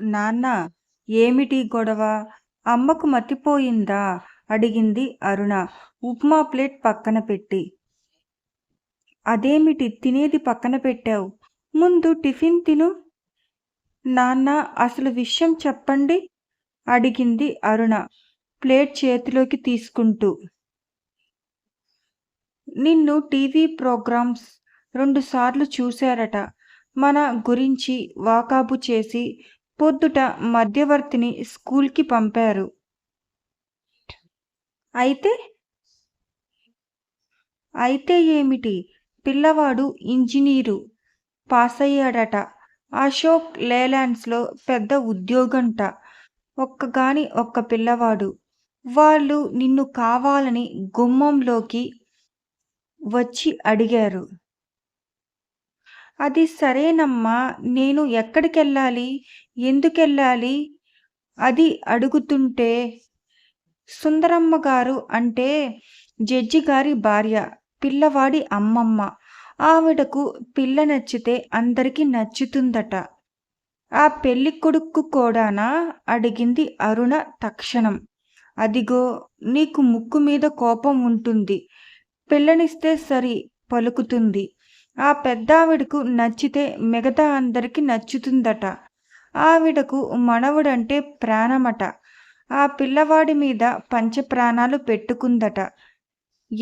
నాన్న ఏమిటి గొడవ? అమ్మకు మతిపోయిందా? అడిగింది అరుణ. ఉప్మా ప్లేట్ పక్కన పెట్టి. అదేమిటి తినేది పక్కన పెట్టావు? ముందు టిఫిన్ తిను. నాన్న అసలు విషయం చెప్పండి? అడిగింది అరుణ. ప్లేట్ చేతిలోకి తీసుకుంటూ. నిన్ను టీవీ ప్రోగ్రామ్స్ రెండుసార్లు చూశారట. మన గురించి వాకాబు చేసి పొద్దుట మధ్యవర్తిని స్కూల్కి పంపారు. అయితే అయితే ఏమిటి? పిల్లవాడు ఇంజనీరు పాస్ అయ్యాడట అశోక్ లేలాండ్స్లో పెద్ద ఉద్యోగంట. ఒక్కగాని ఒక్క పిల్లవాడు. వాళ్ళు నిన్ను కావాలని గుమ్మంలోకి వచ్చి అడిగారు. అది సరేనమ్మా నేను ఎక్కడికెళ్ళాలి? ఎందుకెళ్ళాలి? అది అడుగుతుంటే సుందరమ్మ గారు అంటే జడ్జి గారి భార్య పిల్లవాడి అమ్మమ్మ. ఆవిడకు పిల్ల నచ్చితే అందరికీ నచ్చుతుందట. ఆ పెళ్ళి కొడుకు కూడానా? అడిగింది అరుణ తక్షణం. అదిగో నీకు ముక్కు మీద కోపం ఉంటుంది. పిల్లనిస్తే సరి పలుకుతుంది. ఆ పెద్దావిడకు నచ్చితే మిగతా అందరికీ నచ్చుతుందట. ఆవిడకు మనవుడంటే ప్రాణమట. ఆ పిల్లవాడి మీద పంచప్రాణాలు పెట్టుకుందట.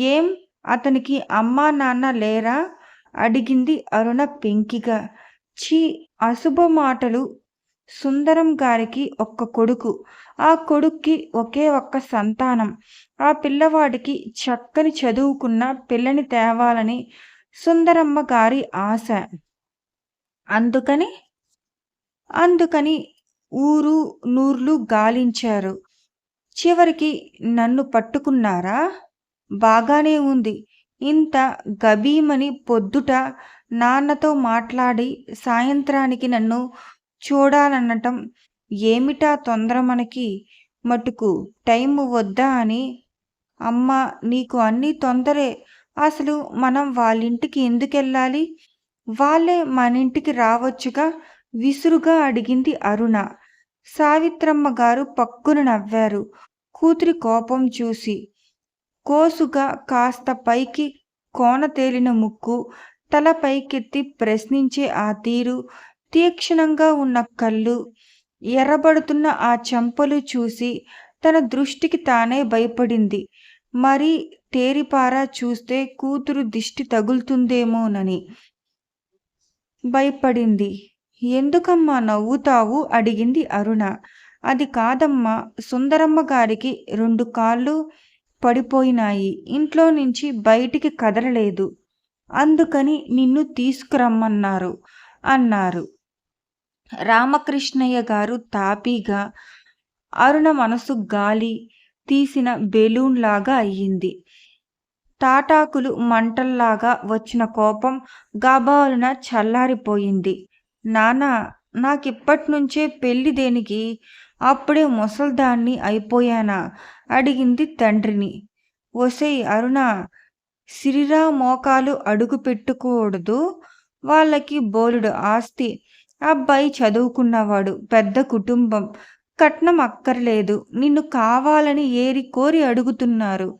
ఏం? అతనికి అమ్మా నాన్న లేరా? అడిగింది అరుణ పెంకిగా ఛీ! అశుభ మాటలు. సుందరం గారికి ఒక్క కొడుకు. ఆ కొడుక్కి ఒకే ఒక్క సంతానం. ఆ పిల్లవాడికి చక్కని చదువుకున్న పిల్లని తేవాలని సుందరమ్మ గారి ఆశ. అందుకని అందుకని ఊరు నూర్లు గాలించారు. చివరికి నన్ను పట్టుకున్నారా? బాగానే ఉంది. ఇంత గభీమని పొద్దుట నాన్నతో మాట్లాడి సాయంత్రానికి నన్ను చూడాలనటం ఏమిటా తొందర మనకి? మటుకు టైం వద్దా అని? అమ్మ నీకు అన్నీ తొందరే. అసలు మనం వాళ్ళింటికి ఎందుకెళ్ళాలి? వాళ్ళే మన ఇంటికి రావచ్చుగా. విసురుగా అడిగింది అరుణ. సావిత్రమ్మ గారు పక్కున నవ్వారు. కూతురి కోపం చూసి కోసుగా కాస్త పైకి కోన తేలిన ముక్కు తల పైకెత్తి ప్రశ్నించే ఆ తీరు తీక్షణంగా ఉన్న కళ్ళు ఎర్రబడుతున్న ఆ చెంపలు చూసి తన దృష్టికి తానే భయపడింది. మరీ తేరిపారా చూస్తే కూతురు దిష్టి తగులుతుందేమోనని భయపడింది. ఎందుకమ్మా నవ్వుతావు? అడిగింది అరుణ. అది కాదమ్మా. సుందరమ్మ గారికి రెండు కాళ్ళు పడిపోయినాయి. ఇంట్లో నుంచి బయటికి కదలలేదు. అందుకని నిన్ను తీసుకురమ్మన్నారు అన్నారు. రామకృష్ణయ్య గారు తాపీగా అరుణ మనసు గాలి తీసిన బెలూన్ లాగా అయ్యింది. తాటాకులు మంటల్లాగా వచ్చిన కోపం గాబాలున చల్లారిపోయింది. నానా నాకిప్పటినుంచే పెళ్ళి దేనికి? అప్పుడే ముసల్దాన్ని అయిపోయానా? అడిగింది తండ్రిని. ఒసేయ్ అరుణ సిరిరా మోకాలు అడుగు పెట్టుకూడదు. వాళ్ళకి బోలుడు ఆస్తి. అబ్బాయి చదువుకున్నవాడు పెద్ద కుటుంబం. కట్నం అక్కర్లేదు. నిన్ను కావాలని ఏరి కోరి అడుగుతున్నారు.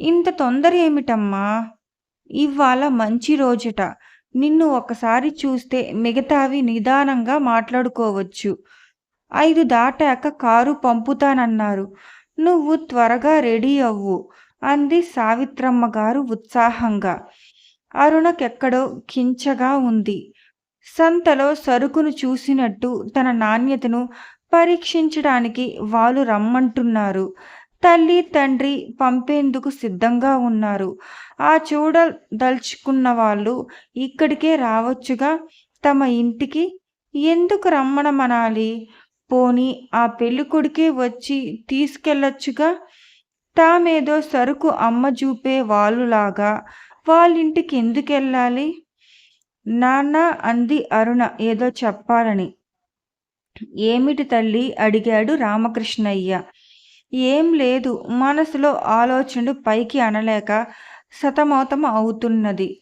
ఇంత తొందర ఏమిటమ్మా? ఇవాళ మంచి రోజుట. నిన్ను ఒకసారి చూస్తే మిగతావి నిదానంగా మాట్లాడుకోవచ్చు. ఐదు దాటాక కారు పంపుతానన్నారు. నువ్వు త్వరగా రెడీ అవ్వు అంది సావిత్రమ్మ గారు ఉత్సాహంగా. అరుణకెక్కడో కించగా ఉంది. సంతలో సరుకును చూసినట్టు తన నాణ్యతను పరీక్షించడానికి వాళ్ళు రమ్మంటున్నారు. తల్లి తండ్రి పంపేందుకు సిద్ధంగా ఉన్నారు. ఆ చూడదలుచుకున్న వాళ్ళు ఇక్కడికే రావచ్చుగా? తమ ఇంటికి? ఎందుకు రమ్మనమనాలి? పోని ఆ పెళ్ళికొడుకే వచ్చి తీసుకెళ్ళొచ్చుగా? తామేదో సరుకు అమ్మ చూపే వాళ్ళులాగా వాళ్ళింటికి ఎందుకు వెళ్ళాలి నాన్న అంది అరుణ ఏదో చెప్పాలని. ఏమిటి తల్లి? అడిగాడు రామకృష్ణయ్య. ఏం లేదు. మనసులో ఆలోచనలు పైకి అనలేక సతమతం అవుతున్నది.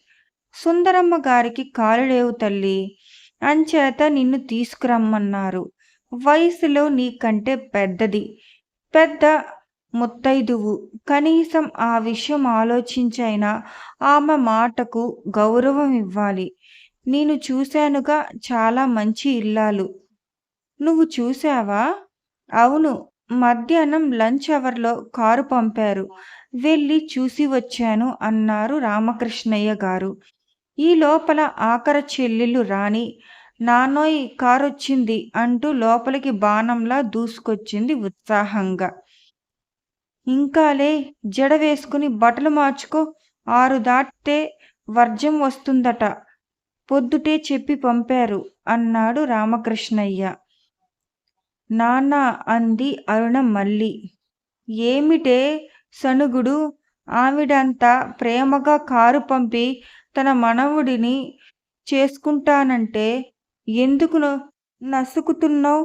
సుందరమ్మ గారికి కాలు లేవు తల్లి. అంచేత నిన్ను తీసుకురమ్మన్నారు. వయసులో నీకంటే పెద్దది. పెద్ద ముత్తైదువు. కనీసం ఆ విషయం ఆలోచించైనా ఆమె మాటకు గౌరవం ఇవ్వాలి. నేను చూశానుగా చాలా మంచి ఇల్లాలు. నువ్వు చూసావా అవును. మధ్యాహ్నం లంచ్ అవర్లో కారు పంపారు. వెళ్ళి చూసి వచ్చాను అన్నారు రామకృష్ణయ్య గారు. ఈ లోపల ఆఖర చెల్లెళ్ళు రాణి నానోయ్ కారొచ్చింది అంటూ లోపలికి బాణంలా దూసుకొచ్చింది ఉత్సాహంగా. ఇంకాలే జడ వేసుకుని బట్టలు మార్చుకో ఆరు దాటితే వర్జం వస్తుందట పొద్దుటే చెప్పి పంపారు అన్నాడు రామకృష్ణయ్య. నాన్న అంది అరుణ మళ్ళీ. ఏమిటే సనుగుడు? ఆవిడంతా ప్రేమగా కారు పంపి తన మనవుడిని చేసుకుంటానంటే ఎందుకు నసుకుతున్నావు?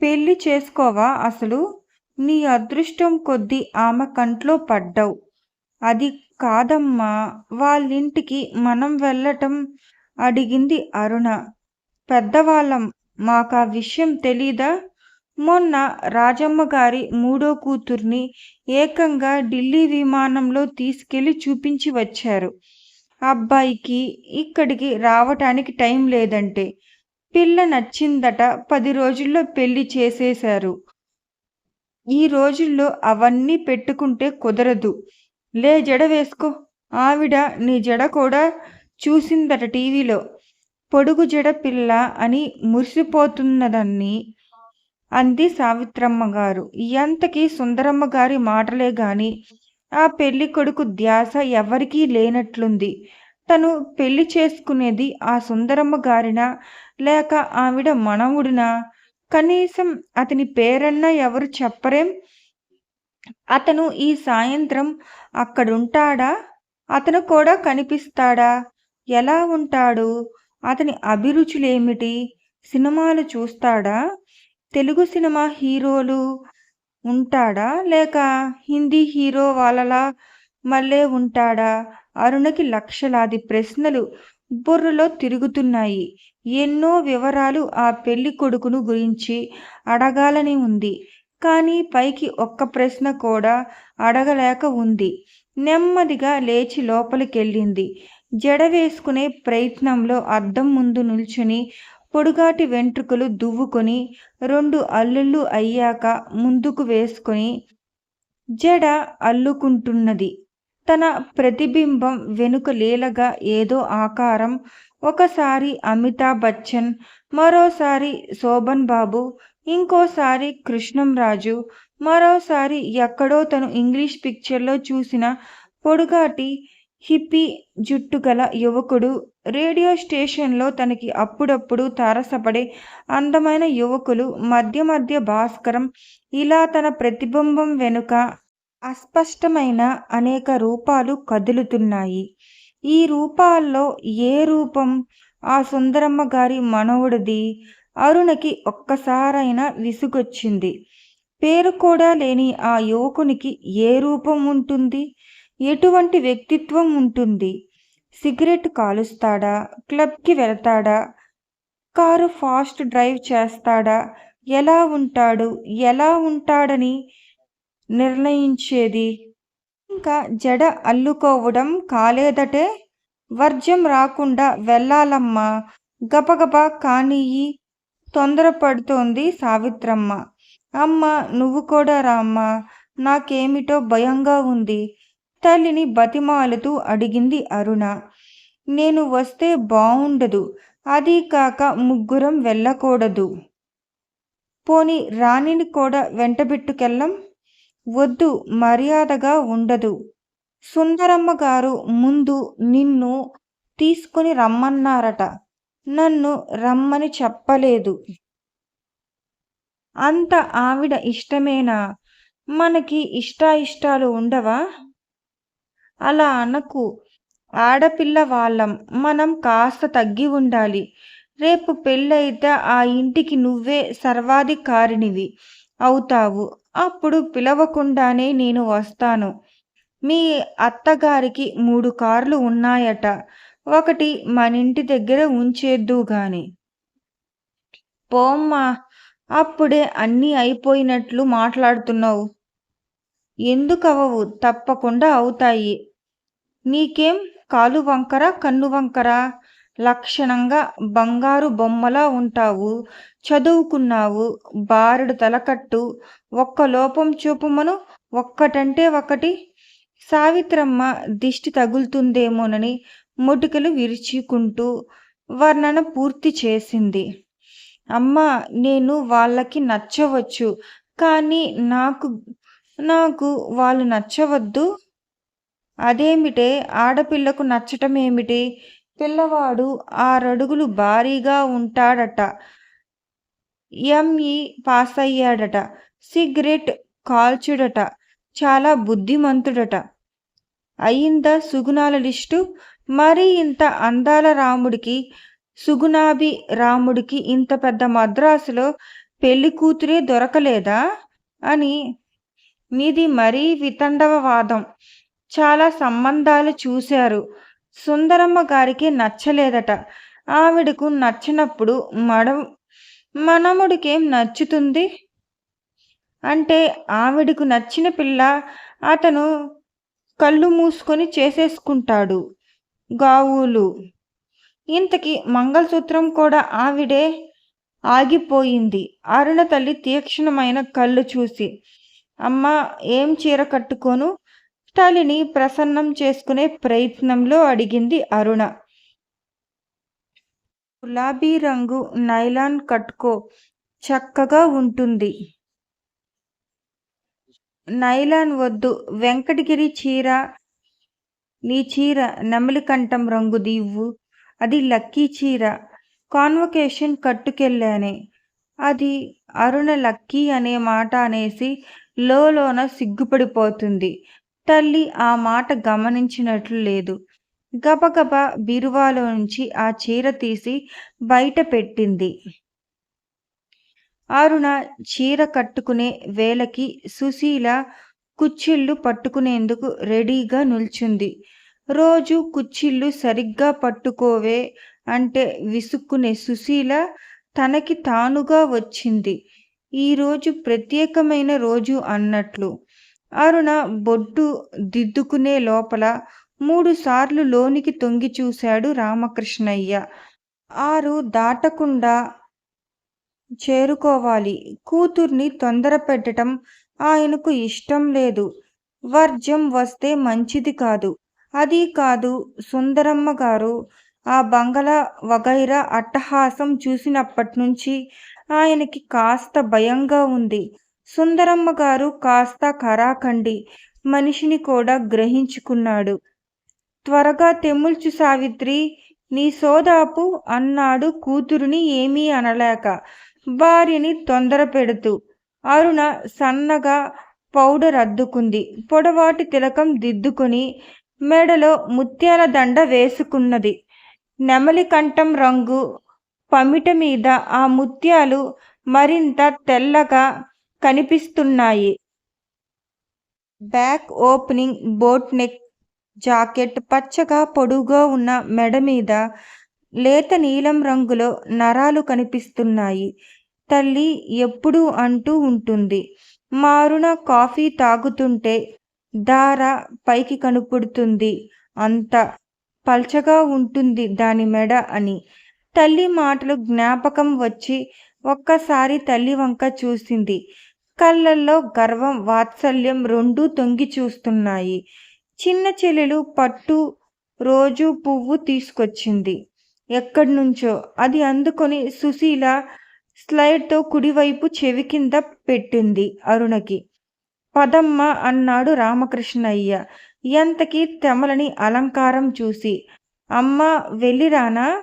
పెళ్ళి చేసుకోవా అసలు? నీ అదృష్టం కొద్దీ ఆమె కంట్లో పడ్డావు. అది కాదమ్మా వాళ్ళింటికి మనం వెళ్ళటం? అడిగింది అరుణ. పెద్దవాళ్ళం మాకు ఆ విషయం తెలీదా? మొన్న రాజమ్మ గారి మూడో కూతుర్ని ఏకంగా ఢిల్లీ విమానంలో తీసుకెళ్ళి చూపించి వచ్చారు. అబ్బాయికి ఇక్కడికి రావటానికి టైం లేదంటే పిల్ల నచ్చిందట పది రోజుల్లో పెళ్ళి చేసేశారు. ఈ రోజుల్లో అవన్నీ పెట్టుకుంటే కుదరదు. లే జడ వేసుకో. ఆవిడ నీ జడ కూడా చూసిందట టీవీలో. పొడుగు జడ పిల్ల అని మురిసిపోతున్నదన్ని అంది సావిత్రమ్మ గారు. ఇంతకీ సుందరమ్మ గారి మాటలే గాని ఆ పెళ్ళి కొడుకు ధ్యాస ఎవరికీ లేనట్లుంది. తను పెళ్ళి చేసుకునేది ఆ సుందరమ్మ గారినా లేక ఆవిడ మనవుడినా? కనీసం అతని పేరన్నా ఎవరు చెప్పరేం? అతను ఈ సాయంత్రం అక్కడుంటాడా? అతను కూడా కనిపిస్తాడా? ఎలా ఉంటాడు? అతని అభిరుచులేమిటి? సినిమాలు చూస్తాడా? తెలుగు సినిమా హీరోలు ఉంటాడా? లేక హిందీ హీరో వాళ్ళలా మళ్ళీ ఉంటాడా? అరుణకి లక్షలాది ప్రశ్నలు బుర్రలో తిరుగుతున్నాయి. ఎన్నో వివరాలు ఆ పెళ్ళి కొడుకును గురించి అడగాలని ఉంది. కానీ పైకి ఒక్క ప్రశ్న కూడా అడగలేక ఉంది. నెమ్మదిగా లేచి లోపలికెళ్ళింది. జడ వేసుకునే ప్రయత్నంలో అద్దం ముందు నిల్చుని పొడుగాటి వెంట్రుకలు దువ్వుకొని రెండు అల్లుళ్ళు అయ్యాక ముందుకు వేసుకొని జడ అల్లుకుంటున్నది. తన ప్రతిబింబం వెనుక లీలగా ఏదో ఆకారం. ఒకసారి అమితాబ్ బచ్చన్ మరోసారి శోభన్ బాబు ఇంకోసారి కృష్ణంరాజు మరోసారి ఎక్కడో తను ఇంగ్లీష్ పిక్చర్లో చూసిన పొడుగాటి హిప్పీ జుట్టు గల యువకుడు రేడియో స్టేషన్లో తనకి అప్పుడప్పుడు తారసపడే అందమైన యువకులు మధ్య మధ్య భాస్కరం ఇలా తన ప్రతిబింబం వెనుక అస్పష్టమైన అనేక రూపాలు కదులుతున్నాయి. ఈ రూపాల్లో ఏ రూపం? ఆ సుందరమ్మ గారి మనవుడిది అరుణకి ఒక్కసారైనా విసుగొచ్చింది. పేరు కూడా లేని ఆ యువకునికి ఏ రూపం ఉంటుంది? ఎటువంటి వ్యక్తిత్వం ఉంటుంది? సిగరెట్ కాలుస్తాడా? క్లబ్కి వెళ్తాడా? కారు ఫాస్ట్ డ్రైవ్ చేస్తాడా? ఎలా ఉంటాడు? ఎలా ఉంటాడని నిర్ణయించేది? ఇంకా జడ అల్లుకోవడం కాలేదటే? వర్జం రాకుండా వెళ్ళాలమ్మా. గబగబా కానియ్యి తొందరపడుతోంది సావిత్రమ్మ. అమ్మ నువ్వు కూడా రామ్మా. నాకేమిటో భయంగా ఉంది. తల్లిని బతిమాలుతూ అడిగింది అరుణ. నేను వస్తే బావుండదు. అది కాక ముగ్గురం వెళ్ళకూడదు. పోని రాణిని కూడా వెంటబెట్టుకెళ్ళం? వద్దు మర్యాదగా ఉండదు. సుందరమ్మ గారు ముందు నిన్ను తీసుకుని రమ్మన్నారట. నన్ను రమ్మని చెప్పలేదు. అంత ఆవిడ ఇష్టమేనా? మనకి ఇష్టాయిష్టాలు ఉండవా? అలా అనకు. ఆడపిల్ల వాళ్ళం మనం కాస్త తగ్గి ఉండాలి. రేపు పెళ్ళైతే ఆ ఇంటికి నువ్వే సర్వాధికారినివి అవుతావు. అప్పుడు పిలవకుండానే నేను వస్తాను. మీ అత్తగారికి మూడు కార్లు ఉన్నాయట. ఒకటి మనింటి దగ్గర ఉంచేద్దు గాని. పోమ్మా అప్పుడే అన్నీ అయిపోయినట్లు మాట్లాడుతున్నావు. ఎందుకవవు? తప్పకుండా అవుతాయి. నీకేం కాలు వంకర కన్ను వంకర? లక్షణంగా బంగారు బొమ్మలా ఉంటావు చదువుకున్నావు బారెడు తలకట్టు ఒక్క లోపం చూపుమను ఒక్కటంటే ఒకటి. సావిత్రమ్మ దిష్టి తగులుతుందేమోనని మొటికలు విరుచుకుంటూ వర్ణన పూర్తి చేసింది. అమ్మ నేను వాళ్ళకి నచ్చవచ్చు కానీ నాకు నాకు వాళ్ళు నచ్చవద్దు. అదేమిటే? ఆడపిల్లకు నచ్చటం ఏమిటి పిల్లవాడు ఆరడుగులు భారీగా ఉంటాడట. ఎంఈ పాస్ అయ్యాడట సిగరెట్ కాల్చుడట. చాలా బుద్ధిమంతుడట. అయిందా సుగుణాల లిస్టు? మరి ఇంత అందాల రాముడికి సుగుణాభి రాముడికి ఇంత పెద్ద మద్రాసులో పెళ్ళి కూతురే దొరకలేదా? అని నీది మరీ వితండవవాదం. చాలా సంబంధాలు చూశారు. సుందరమ్మ గారికి నచ్చలేదట. ఆవిడకు నచ్చినప్పుడు మడ మనముడికేం నచ్చుతుంది? అంటే ఆవిడకు నచ్చిన పిల్ల అతను కళ్ళు మూసుకొని చేసేసుకుంటాడు. గావులు. ఇంతకి మంగళసూత్రం కూడా ఆవిడే ఆగిపోయింది. అరుణ తల్లి తీక్షణమైన కళ్ళు చూసి అమ్మ ఏం చీర కట్టుకోను? స్టాలిని ప్రసన్నం చేసుకునే ప్రయత్నంలో అడిగింది అరుణ. గులాబీ రంగు నైలాన్ కట్టుకో చక్కగా ఉంటుంది. నైలాన్ వద్దు వెంకటగిరి చీర నీ చీర నెమలికంఠం రంగు దివ్వు అది లక్కీ చీర కాన్వకేషన్ కట్టుకెళ్ళానే. అది అరుణ లక్కీ అనే మాట అనేసి లోన సిగ్గుపడిపోతుంది. తల్లి ఆ మాట గమనించినట్లు లేదు. గబగబ బీరువాలో నుంచి ఆ చీర తీసి బయట పెట్టింది. అరుణ చీర కట్టుకునే వేళకి సుశీల కుచ్చిళ్ళు పట్టుకునేందుకు రెడీగా నిల్చుంది. రోజు కుచ్చిళ్ళు సరిగ్గా పట్టుకోవే అంటే విసుక్కునే సుశీల తనకి తానుగా వచ్చింది. ఈరోజు ప్రత్యేకమైన రోజు అన్నట్లు. అరుణ బొడ్డు దిద్దుకునే లోపల మూడు సార్లు లోనికి తొంగి చూశాడు రామకృష్ణయ్య. ఆరు దాటకుండా చేరుకోవాలి. కూతుర్ని తొందర పెట్టడం ఆయనకు ఇష్టం లేదు. వర్జం వస్తే మంచిది కాదు. అది కాదు సుందరమ్మ గారు ఆ బంగళా వగైరా అట్టహాసం చూసినప్పటి నుంచి ఆయనకి కాస్త భయంగా ఉంది. సుందరమ్మ గారు కాస్త కరాకండి మనిషిని కూడా గ్రహించుకున్నాడు. త్వరగా తెముల్చు సావిత్రి నీ సోదాపు అన్నాడు కూతురుని ఏమీ అనలేక. భార్యని తొందర పెడుతూ. అరుణ సన్నగా పౌడర్ అద్దుకుంది. పొడవాటి తిలకం దిద్దుకొని మెడలో ముత్యాల దండ వేసుకున్నది. నెమలి కంఠం రంగు పమిట మీద ఆ ముత్యాలు మరింత తెల్లగా కనిపిస్తున్నాయి. Back opening boat neck jacket పచ్చగా పొడుగా ఉన్న మెడ మీద లేత నీలం రంగులో నరాలు కనిపిస్తున్నాయి. తల్లి ఎప్పుడు అంటూ ఉంటుంది మారున కాఫీ తాగుతుంటే దార పైకి కనుపుడుతుంది అంత పల్చగా ఉంటుంది దాని మెడ అని. తల్లి మాటలు జ్ఞాపకం వచ్చి ఒక్కసారి తల్లి వంక చూసింది. కళ్ళల్లో గర్వం వాత్సల్యం రెండూ తొంగి చూస్తున్నాయి. చిన్న చెల్లెలు పట్టు రోజు పువ్వు తీసుకొచ్చింది. ఎక్కడి నుంచో అది అందుకొని సుశీల స్లైడ్తో కుడివైపు చెవి కింద పెట్టింది అరుణకి. పదమ్మ అన్నాడు రామకృష్ణయ్య. ఎంతకీ తెమలని అలంకారం చూసి. అమ్మ వెళ్ళిరానా?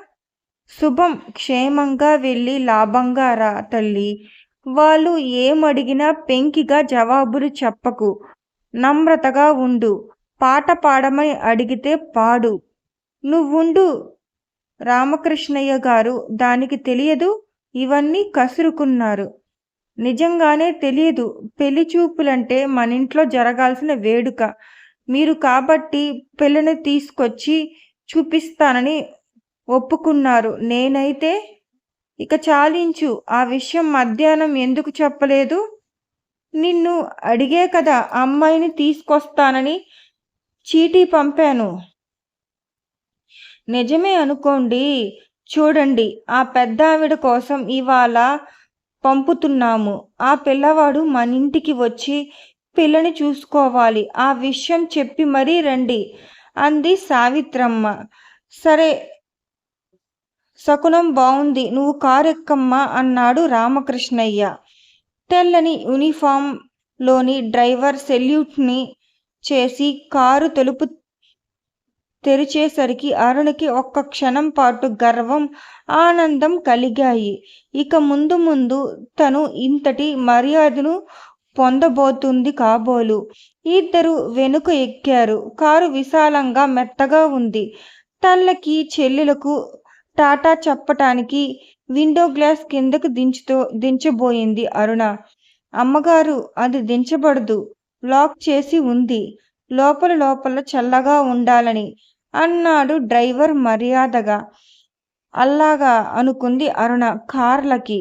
శుభం క్షేమంగా వెళ్ళి లాభంగా రా తల్లి. వాళ్ళు ఏమడిగినా పెంకిగా జవాబులు చెప్పకు. నమ్రతగా ఉండు. పాట పాడమని అడిగితే పాడు. నువ్వుండు. రామకృష్ణయ్య గారు దానికి తెలియదు. ఇవన్నీ కసురుకున్నారు. నిజంగానే తెలియదు. పెళ్ళి చూపులంటే మన ఇంట్లో జరగాల్సిన వేడుక. మీరు కాబట్టి పెళ్ళిని తీసుకొచ్చి చూపిస్తానని ఒప్పుకున్నారు. నేనైతే ఇక చాలించు ఆ విషయం మధ్యాహ్నం ఎందుకు చెప్పలేదు? నిన్ను అడిగే కదా అమ్మాయిని తీసుకొస్తానని చీటీ పంపాను. నిజమే అనుకోండి చూడండి ఆ పెద్ద ఆవిడ కోసం ఇవాళ పంపుతున్నాము. ఆ పిల్లవాడు మన ఇంటికి వచ్చి పిల్లని చూసుకోవాలి. ఆ విషయం చెప్పి మరీ రండి అంది సావిత్రమ్మ. సరే శకునం బాగుంది నువ్వు కారు ఎక్కమ్మా అన్నాడు రామకృష్ణయ్య. తెల్లని యూనిఫామ్లోని డ్రైవర్ సెల్యూట్ని చేసి కారు తెలుపు తెరిచేసరికి అరుణ్కి ఒక్క క్షణం పాటు గర్వం ఆనందం కలిగాయి. ఇక ముందు ముందు తను ఇంతటి మర్యాదను పొందబోతుంది కాబోలు. ఇద్దరు వెనుక ఎక్కారు. కారు విశాలంగా మెత్తగా ఉంది. తల్లకి చెల్లెలకు టాటా చెప్పటానికి విండో గ్లాస్ కిందకు దించుతో దించబోయింది అరుణ. అమ్మగారు అది దించబడదు. లాక్ చేసి ఉంది. లోపల లోపల చల్లగా ఉండాలని అన్నాడు డ్రైవర్ మర్యాదగా. అల్లాగా అనుకుంది అరుణ కార్లకి.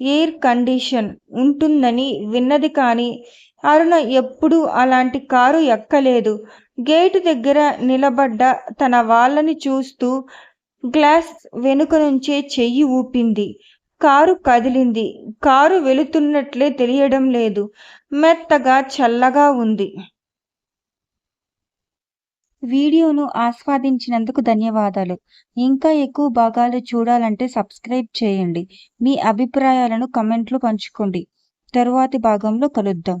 ఎయిర్ కండిషన్ ఉంటుందని విన్నది కానీ అరుణ ఎప్పుడూ అలాంటి కారు ఎక్కలేదు. గేటు దగ్గర నిలబడ్డ తన వాళ్ళని చూస్తూ గ్లాస్ వెనుక నుంచే చెయ్యి ఊపింది. కారు కదిలింది. కారు వెళుతున్నట్లే తెలియడం లేదు. మెత్తగా చల్లగా ఉంది. వీడియోను ఆస్వాదించినందుకు ధన్యవాదాలు. ఇంకా ఎక్కువ భాగాలు చూడాలంటే సబ్స్క్రైబ్ చేయండి. మీ అభిప్రాయాలను కమెంట్లు పంచుకోండి. తరువాతి భాగంలో కలుద్దాం.